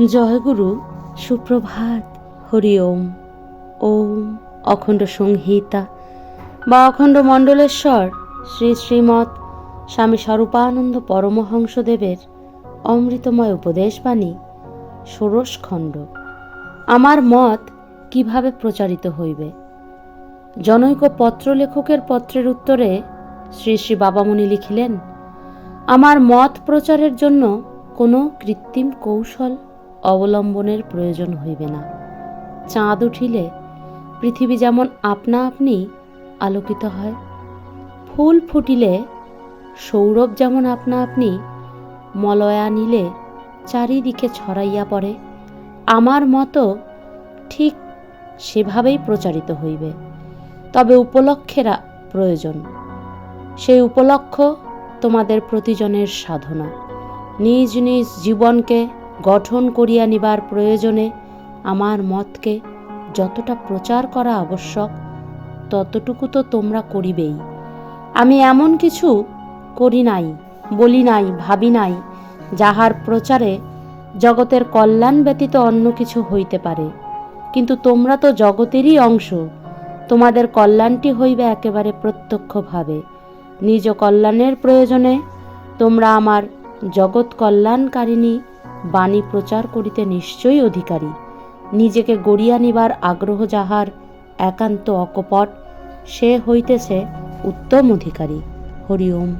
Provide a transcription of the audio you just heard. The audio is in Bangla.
জয়গুরু সুপ্রভাত, হরি ওম। ওম অখণ্ড সংহিতা বা অখণ্ড মণ্ডলেশ্বর শ্রী শ্রীমৎ স্বামী স্বরূপানন্দ পরমহংসদেবের অমৃতময় উপদেশবাণী, ষোড়শ খণ্ড। আমার মত কীভাবে প্রচারিত হইবে? জনৈক পত্রলেখকের পত্রের উত্তরে শ্রী শ্রী বাবামুনি লিখিলেন, আমার মত প্রচারের জন্য কোনো কৃত্রিম কৌশল অবলম্বনের প্রয়োজন হইবে না। চাঁদ উঠিলে পৃথিবী যেমন আপনা আপনি আলোকিত হয়, ফুল ফুটিলে সৌরভ যেমন আপনা আপনি মলয়া নিলে চারিদিকে ছড়াইয়া পড়ে, আমার মতো ঠিক সেভাবেই প্রচারিত হইবে। তবে উপলক্ষেরা প্রয়োজন, সেই উপলক্ষ তোমাদের প্রতিজনের সাধনা। নিজ নিজ জীবনকে গঠন করিয়া নিবার প্রয়োজনে আমার মতকে যতটা প্রচার করা আবশ্যক, ততটুকু তো তোমরা করিবেই। আমি এমন কিছু করি নাই, বলি নাই, ভাবি নাই, যাহার প্রচারে জগতের কল্যাণ ব্যতীত অন্য কিছু হইতে পারে। কিন্তু তোমরা তো জগতেরই অংশ, তোমাদের কল্যাণটি হইবে একেবারে প্রত্যক্ষভাবে। নিজ কল্যাণের প্রয়োজনে তোমরা আমার জগৎ কল্যাণকারিণী বাণী প্রচার করিতে নিশ্চয়ই অধিকারী। নিজেকে গড়িয়া নিবার আগ্রহ যাহার একান্ত অকপট, সে হইতেছে উত্তম অধিকারী। হরি ওম।